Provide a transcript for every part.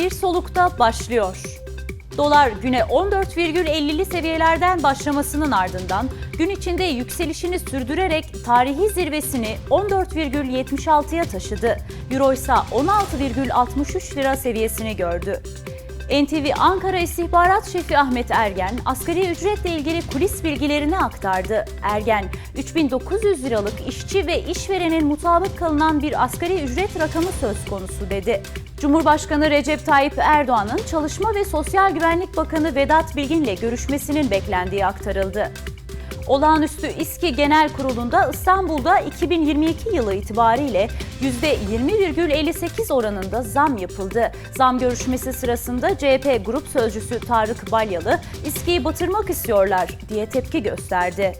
bir solukta başlıyor. Dolar güne 14,50'li seviyelerden başlamasının ardından gün içinde yükselişini sürdürerek tarihi zirvesini 14,76'ya taşıdı. Euro ise 16,63 lira seviyesini gördü. NTV Ankara İstihbarat Şefi Ahmet Ergen, asgari ücretle ilgili kulis bilgilerini aktardı. Ergen, 3900 liralık işçi ve işverenin mutabık kalınan bir asgari ücret rakamı söz konusu dedi. Cumhurbaşkanı Recep Tayyip Erdoğan'ın Çalışma ve Sosyal Güvenlik Bakanı Vedat Bilgin'le görüşmesinin beklendiği aktarıldı. Olağanüstü İSKİ Genel Kurulu'nda İstanbul'da 2022 yılı itibariyle %20,58 oranında zam yapıldı. Zam görüşmesi sırasında CHP Grup Sözcüsü Tarık Balyalı, İSKİ'yi batırmak istiyorlar diye tepki gösterdi.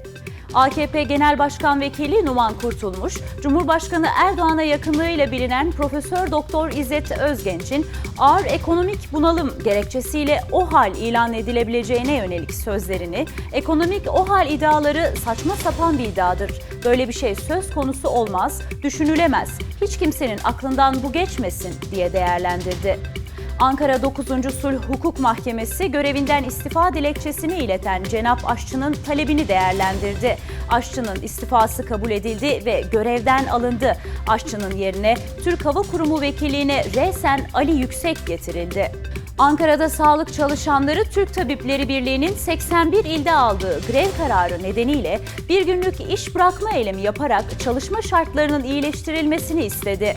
AKP Genel Başkan Vekili Numan Kurtulmuş, Cumhurbaşkanı Erdoğan'a yakınlığıyla bilinen Profesör Doktor İzzet Özgenç'in ağır ekonomik bunalım gerekçesiyle OHAL ilan edilebileceğine yönelik sözlerini, ekonomik OHAL iddiaları saçma sapan bir iddiadır. Böyle bir şey söz konusu olmaz, düşünülemez. Hiç kimsenin aklından bu geçmesin diye değerlendirdi. Ankara 9. Sulh Hukuk Mahkemesi görevinden istifa dilekçesini ileten Cenap Aşçı'nın talebini değerlendirdi. Aşçı'nın istifası kabul edildi ve görevden alındı. Aşçı'nın yerine Türk Hava Kurumu vekiliğine resen Ali Yüksek getirildi. Ankara'da sağlık çalışanları Türk Tabipleri Birliği'nin 81 ilde aldığı grev kararı nedeniyle bir günlük iş bırakma eylemi yaparak çalışma şartlarının iyileştirilmesini istedi.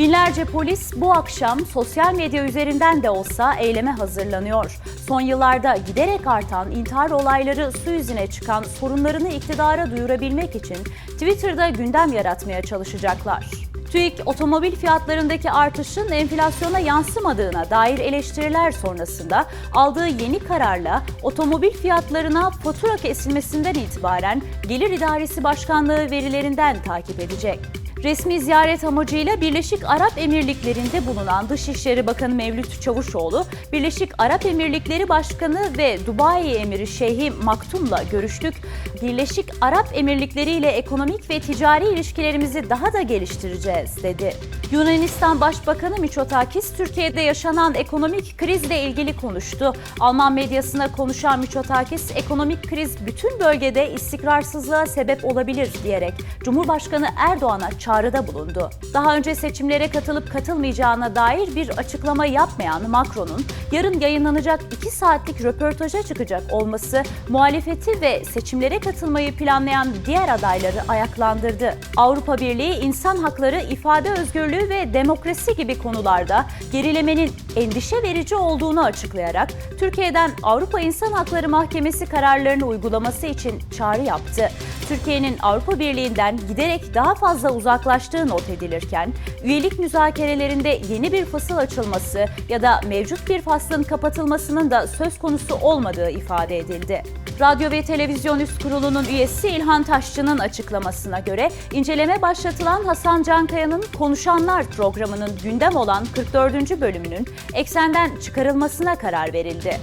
Binlerce polis bu akşam sosyal medya üzerinden de olsa eyleme hazırlanıyor. Son yıllarda giderek artan intihar olayları su yüzüne çıkan sorunlarını iktidara duyurabilmek için Twitter'da gündem yaratmaya çalışacaklar. TÜİK otomobil fiyatlarındaki artışın enflasyona yansımadığına dair eleştiriler sonrasında aldığı yeni kararla otomobil fiyatlarına fatura kesilmesinden itibaren Gelir İdaresi Başkanlığı verilerinden takip edecek. Resmi ziyaret amacıyla Birleşik Arap Emirlikleri'nde bulunan Dışişleri Bakanı Mevlüt Çavuşoğlu, Birleşik Arap Emirlikleri Başkanı ve Dubai Emiri Şeyhi Maktum'la görüştük. Birleşik Arap Emirlikleri ile ekonomik ve ticari ilişkilerimizi daha da geliştireceğiz dedi. Yunanistan Başbakanı Miçotakis, Türkiye'de yaşanan ekonomik krizle ilgili konuştu. Alman medyasına konuşan Miçotakis, ekonomik kriz bütün bölgede istikrarsızlığa sebep olabilir diyerek Cumhurbaşkanı Erdoğan'a çağrıda bulundu. Daha önce seçimlere katılıp katılmayacağına dair bir açıklama yapmayan Macron'un yarın yayınlanacak 2 saatlik röportaja çıkacak olması muhalefeti ve seçimlere katılmayı planlayan diğer adayları ayaklandırdı. Avrupa Birliği insan hakları, ifade özgürlüğü ve demokrasi gibi konularda gerilemenin endişe verici olduğunu açıklayarak Türkiye'den Avrupa İnsan Hakları Mahkemesi kararlarını uygulaması için çağrı yaptı. Türkiye'nin Avrupa Birliği'nden giderek daha fazla uzaklaştığı not edilirken, üyelik müzakerelerinde yeni bir fasıl açılması ya da mevcut bir faslın kapatılmasının da söz konusu olmadığı ifade edildi. Radyo ve Televizyon Üst Kurulu'nun üyesi İlhan Taşçı'nın açıklamasına göre inceleme başlatılan Hasan Cankaya'nın Konuşanlar programının gündem olan 44. bölümünün eksenden çıkarılmasına karar verildi.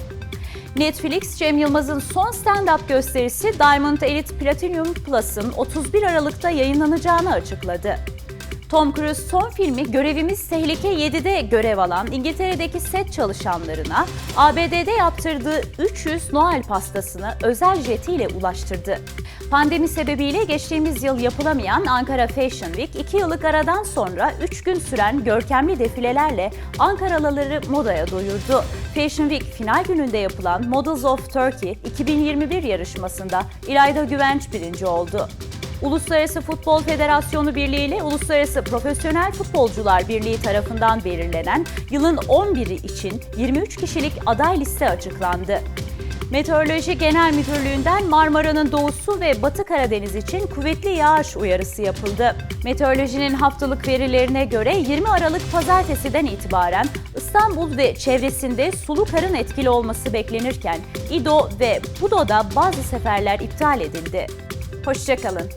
Netflix, Cem Yılmaz'ın son stand-up gösterisi Diamond Elite Platinum Plus'ın 31 Aralık'ta yayınlanacağını açıkladı. Tom Cruise son filmi Görevimiz Tehlike 7'de görev alan İngiltere'deki set çalışanlarına ABD'de yaptırdığı 300 Noel pastasını özel jetiyle ulaştırdı. Pandemi sebebiyle geçtiğimiz yıl yapılamayan Ankara Fashion Week 2 yıllık aradan sonra 3 gün süren görkemli defilelerle Ankaralıları modaya doyurdu. Fashion Week final gününde yapılan Models of Turkey 2021 yarışmasında İlayda Güvenç birinci oldu. Uluslararası Futbol Federasyonu Birliği ile Uluslararası Profesyonel Futbolcular Birliği tarafından belirlenen yılın 11'i için 23 kişilik aday liste açıklandı. Meteoroloji Genel Müdürlüğü'nden Marmara'nın doğusu ve Batı Karadeniz için kuvvetli yağış uyarısı yapıldı. Meteorolojinin haftalık verilerine göre 20 Aralık pazartesiden itibaren İstanbul ve çevresinde sulu karın etkili olması beklenirken İdo ve Budo'da bazı seferler iptal edildi. Hoşçakalın.